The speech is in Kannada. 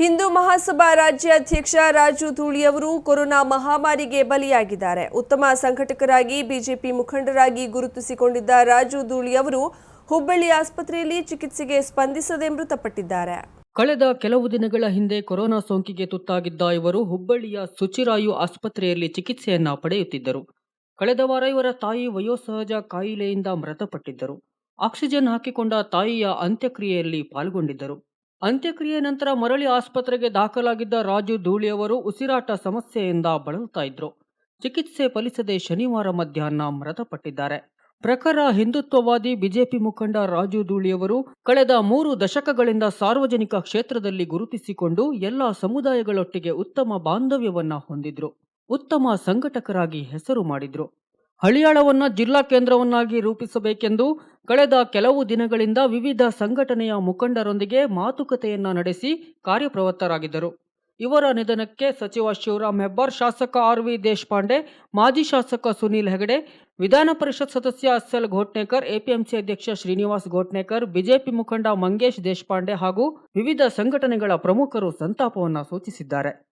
ಹಿಂದೂ ಮಹಾಸಭಾ ರಾಜ್ಯಾಧ್ಯಕ್ಷ ರಾಜು ಧೂಳಿಯವರು ಕೊರೋನಾ ಮಹಾಮಾರಿಗೆ ಬಲಿಯಾಗಿದ್ದಾರೆ. ಉತ್ತಮ ಸಂಘಟಕರಾಗಿ ಬಿಜೆಪಿ ಮುಖಂಡರಾಗಿ ಗುರುತಿಸಿಕೊಂಡಿದ್ದ ರಾಜು ಧೂಳಿಯವರು ಹುಬ್ಬಳ್ಳಿ ಆಸ್ಪತ್ರೆಯಲ್ಲಿ ಚಿಕಿತ್ಸೆಗೆ ಸ್ಪಂದಿಸದೆ ಮೃತಪಟ್ಟಿದ್ದಾರೆ. ಕಳೆದ ಕೆಲವು ದಿನಗಳ ಹಿಂದೆ ಕೊರೋನಾ ಸೋಂಕಿಗೆ ತುತ್ತಾಗಿದ್ದ ಇವರು ಹುಬ್ಬಳ್ಳಿಯ ಸುಚಿರಾಯು ಆಸ್ಪತ್ರೆಯಲ್ಲಿ ಚಿಕಿತ್ಸೆಯನ್ನ ಪಡೆಯುತ್ತಿದ್ದರು. ಕಳೆದ ವಾರ ಇವರ ತಾಯಿ ವಯೋಸಹಜ ಕಾಯಿಲೆಯಿಂದ ಮೃತಪಟ್ಟಿದ್ದರು. ಆಕ್ಸಿಜನ್ ಹಾಕಿಕೊಂಡ ತಾಯಿಯ ಅಂತ್ಯಕ್ರಿಯೆಯಲ್ಲಿ ಪಾಲ್ಗೊಂಡಿದ್ದರು. ಅಂತ್ಯಕ್ರಿಯೆ ನಂತರ ಮರಳಿ ಆಸ್ಪತ್ರೆಗೆ ದಾಖಲಾಗಿದ್ದ ರಾಜು ಧೂಳಿಯವರು ಉಸಿರಾಟ ಸಮಸ್ಯೆಯಿಂದ ಬಳಲ್ತಾ ಇದ್ರು. ಚಿಕಿತ್ಸೆ ಫಲಿಸದೆ ಶನಿವಾರ ಮಧ್ಯಾಹ್ನ ಮೃತಪಟ್ಟಿದ್ದಾರೆ. ಪ್ರಖರ ಹಿಂದುತ್ವವಾದಿ ಬಿಜೆಪಿ ಮುಖಂಡ ರಾಜು ಧೂಳಿಯವರು ಕಳೆದ ಮೂರು ದಶಕಗಳಿಂದ ಸಾರ್ವಜನಿಕ ಕ್ಷೇತ್ರದಲ್ಲಿ ಗುರುತಿಸಿಕೊಂಡು ಎಲ್ಲ ಸಮುದಾಯಗಳೊಟ್ಟಿಗೆ ಉತ್ತಮ ಬಾಂಧವ್ಯವನ್ನ ಹೊಂದಿದ್ರು. ಉತ್ತಮ ಸಂಘಟಕರಾಗಿ ಹೆಸರು ಮಾಡಿದ್ರು. ಹಳಿಯಾಳವನ್ನ ಜಿಲ್ಲಾ ಕೇಂದ್ರವನ್ನಾಗಿ ರೂಪಿಸಬೇಕೆಂದು ಕಳೆದ ಕೆಲವು ದಿನಗಳಿಂದ ವಿವಿಧ ಸಂಘಟನೆಯ ಮುಖಂಡರೊಂದಿಗೆ ಮಾತುಕತೆಯನ್ನು ನಡೆಸಿ ಕಾರ್ಯಪ್ರವೃತ್ತರಾಗಿದ್ದರು. ಇವರ ನಿಧನಕ್ಕೆ ಸಚಿವ ಶಿವರಾಮ್ ಹೆಬ್ಬಾರ್, ಶಾಸಕ ಆರ್ ವಿ ದೇಶಪಾಂಡೆ, ಮಾಜಿ ಶಾಸಕ ಸುನೀಲ್ ಹೆಗಡೆ, ವಿಧಾನ ಪರಿಷತ್ ಸದಸ್ಯ ಅಸ್ಸಲ್ ಘೋಟ್ನೇಕರ್, ಎಪಿಎಂಸಿ ಅಧ್ಯಕ್ಷ ಶ್ರೀನಿವಾಸ್ ಘೋಟ್ನೇಕರ್, ಬಿಜೆಪಿ ಮುಖಂಡ ಮಂಗೇಶ್ ದೇಶಪಾಂಡೆ ಹಾಗೂ ವಿವಿಧ ಸಂಘಟನೆಗಳ ಪ್ರಮುಖರು ಸಂತಾಪವನ್ನು ಸೂಚಿಸಿದ್ದಾರೆ.